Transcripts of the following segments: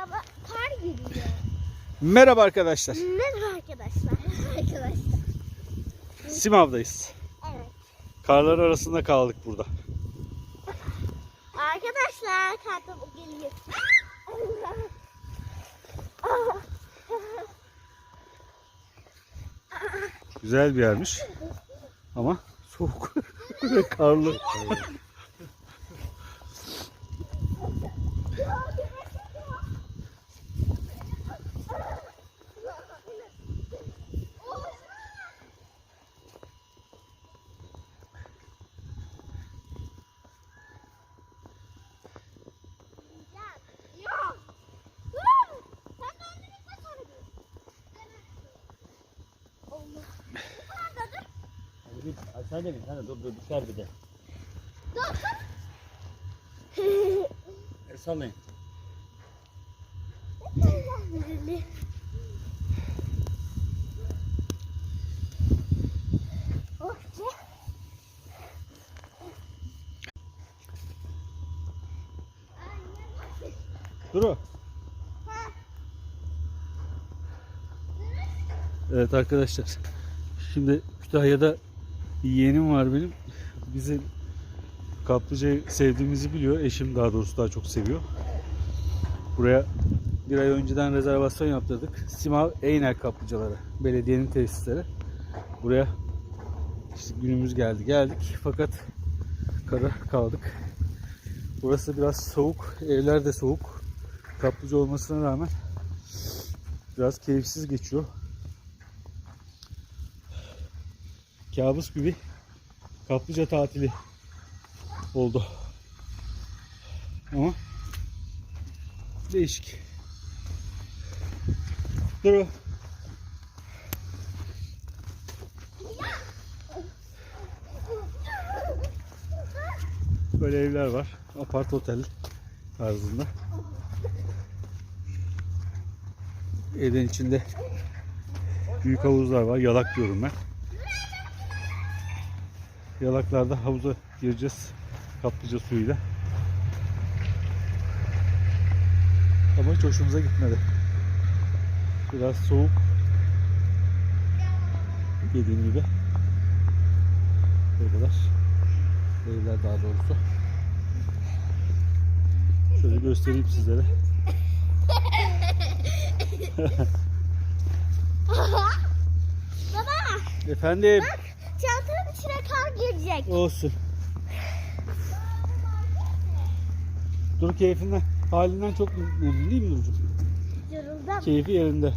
baba kar geliyor. Merhaba arkadaşlar. Merhaba arkadaşlar. arkadaşlar. Simav'dayız. Evet. Karlar arasında kaldık burada. Arkadaşlar kartopu geliyor. Güzel bir yermiş. Ama soğuk ve karlı. Yok. Sen de onu bir sonra gör. Allah. Bu kadar dur. Hadi bir aşağı demin sana dur dur düşer bir de. Dur. El sallayın. Duru. Evet arkadaşlar. Şimdi Kütahya'da bir yeğenim var benim. Bizim kaplıcayı sevdiğimizi biliyor. Eşim daha doğrusu daha çok seviyor. Buraya bir ay önceden rezervasyon yaptırdık. Simav Eyner kaplıcaları. Belediyenin tesisleri. Buraya işte günümüz geldi. Geldik fakat kara kaldık. Burası biraz soğuk. Evler de soğuk. Kaplıca olmasına rağmen biraz keyifsiz geçiyor. Kabus gibi kaplıca tatili oldu. Ama değişik. Dur. Böyle evler var. Apart otel tarzında. Evin içinde büyük havuzlar var. Yalak diyorum ben. Yalaklarda havuza gireceğiz. Kaplıca suyuyla. Ama hiç hoşumuza gitmedi. Biraz soğuk. Dediğim gibi. Buradalar. Evler daha doğrusu. Şöyle göstereyim sizlere. Baba Efendim. çantanın içine kar girecek. Olsun. Dur keyfinden, halinden çok memnun değil mi Duru'cum? Yoruldum. Keyfi yerinde.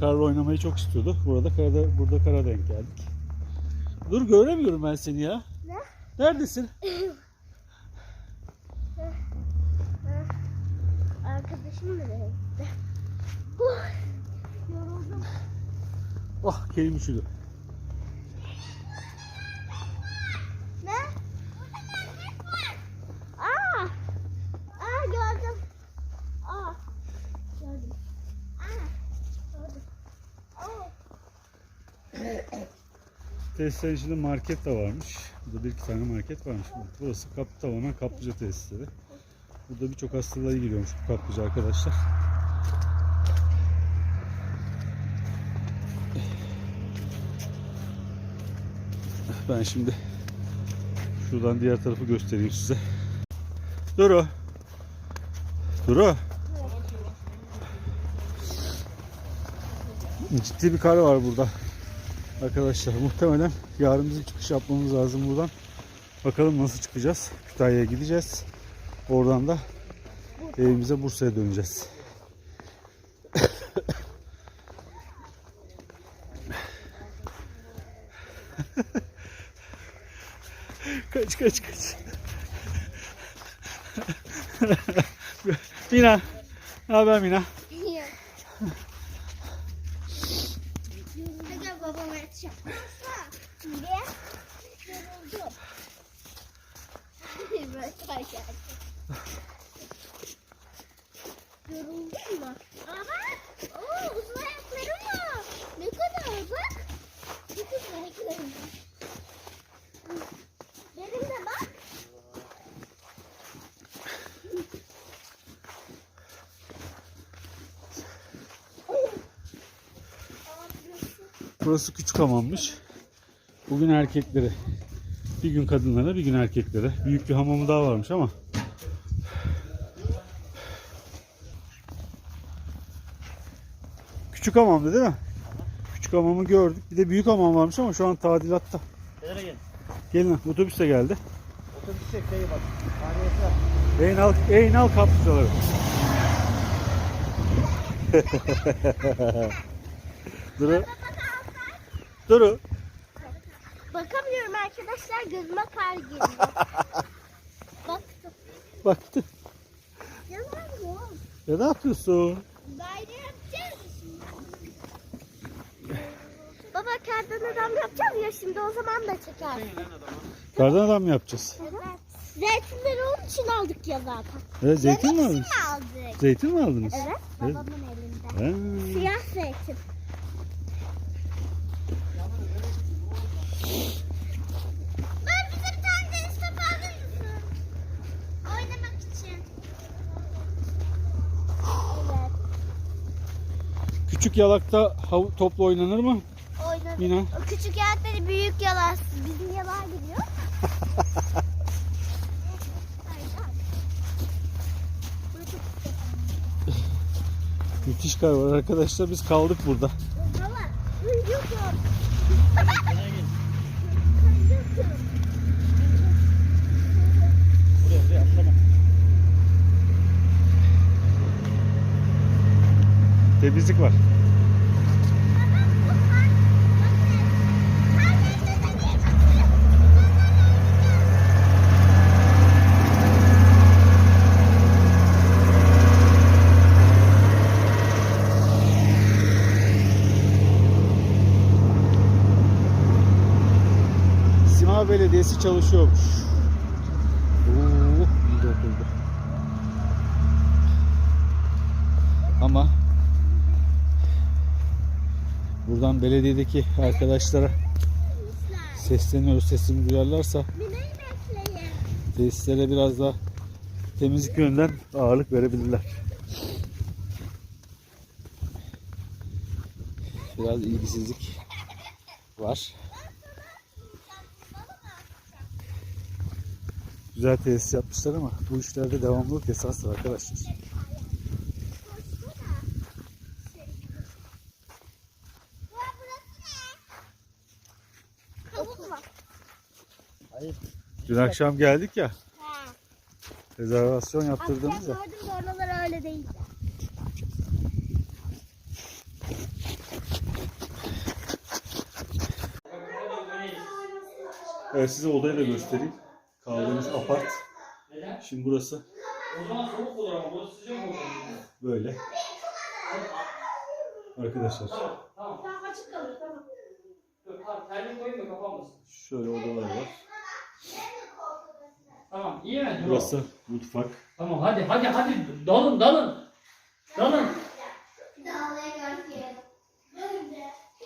Karla oynamayı çok istiyordu. Burada karada, burada kara denk geldik. Dur göremiyorum ben seni ya. Ne? Neredesin? Arkadaşım da gitti. Huh, Yoruldum. Oh kelim üşüdü. Ne? Aa! Aa gördüm. Aa! Gördüm. Aa! Gördüm. Oo! Tesislerin içinde market de varmış. Burada bir iki tane market varmış. Burası kap, tamamen kaplıca tesisleri. Burada birçok hastalığa giriyormuş bu kaplıca arkadaşlar. Ben şimdi şuradan diğer tarafı göstereyim size. Duru. Duru. Ciddi bir kar var burada. Arkadaşlar muhtemelen yarın bizim çıkış yapmamız lazım buradan. Bakalım nasıl çıkacağız. Kütahya'ya gideceğiz. Oradan da evimize Bursa'ya döneceğiz. kaç kaç kaç. Mina. Ne haber Mina? Burası küçük amanmış. Bugün erkekleri. Bir gün kadınlara, bir gün erkeklere. Büyük bir hamamı daha varmış ama. Küçük hamamdı değil mi? Küçük hamamı gördük. Bir de büyük hamam varmış ama şu an tadilatta. Nereye gel? Gelin otobüs de geldi. Otobüs çek şeyi bak. Eynal, Eynal kaplıcaları. Duru. Duru. Arkadaşlar gözüme kar geliyor. Baktım. Baktı. Yalan yok. Ya ne yapıyorsun? Daire yapacağız şimdi. Baba kardan adam yapacağız ya şimdi o zaman da çeker. Kardan adam mı yapacağız? Evet. Zeytinleri onun için aldık ya zaten. Evet, zeytin mi Yemek aldınız? için aldık. Zeytin mi aldınız? Evet Evet. babamın elinde. Ha. Siyah zeytin. Ben bize bir tane deniz topu alır mısın? Oynamak için. Evet. Küçük yalakta topla oynanır mı? Oynadık. Mina. O küçük yelekleri büyük yalar. Bizim yalar gidiyor. Müthiş kar var arkadaşlar. Biz kaldık burada. Temizlik var. Belediyesi çalışıyormuş. Oo, iyi oturdu. Ama buradan belediyedeki arkadaşlara sesleniyoruz. Sesimi duyarlarsa tesislere biraz daha temizlik yönden ağırlık verebilirler. Biraz ilgisizlik var. Güzel tesis yapmışlar ama bu işlerde devamlılık esastır arkadaşlar. Dün akşam geldik ya Ha. rezervasyon yaptırdığımız da. gördüm de oralar öyle değildi. Evet size odayı da göstereyim. Kaldığımız apart. Neden? Şimdi burası O zaman soğuk olur ama burası sıcak olur. böyle. Arkadaşlar Tamam. Tamam. Tamam açık kalır tamam. Dur, tamam. Terlik koyayım da kapanmasın. şöyle odalar var. Tamam. iyi mi? Dur. Burası mutfak. Tamam hadi hadi hadi dalın dalın. Dalın.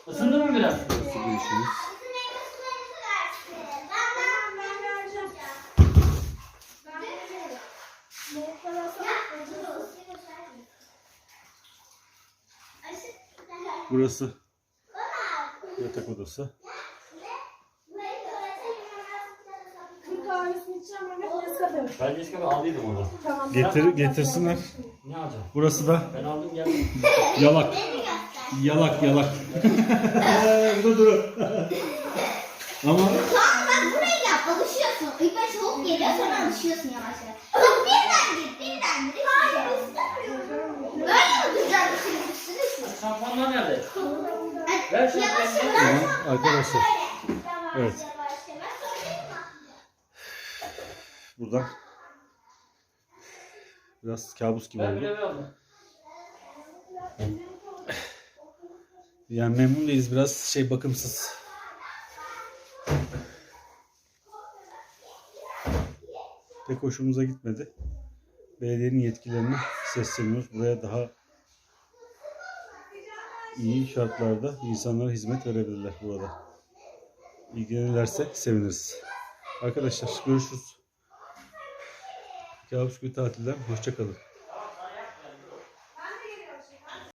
Isındın mı biraz? Burası girişimiz. Ben Burası yatak odası. Ben Nescafe aldıydım onu. Tamam. Getir, getirsinler. Ne alacağım? Burası da Ben aldım geldim. yalak. Yalak yalak. Bu da duru. Ama Tamam bak burayı yap alışıyorsun. İlk başta soğuk geliyor sonra alışıyorsun yavaş yavaş. Bak birden gir birden gir. Hayır istemiyorum. Böyle mi güzel bir şey üstüne Şampuanlar nerede? Ver şampuanları. ama arkadaşlar Evet. buradan biraz kabus gibi oldu. Yani memnun değiliz biraz şey bakımsız. Pek hoşumuza gitmedi. Belediyenin yetkililerine sesleniyoruz. Buraya daha iyi şartlarda insanlara hizmet verebilirler burada. İlgilenirlerse seviniriz. Arkadaşlar görüşürüz. Kabus bir tatilden hoşçakalın.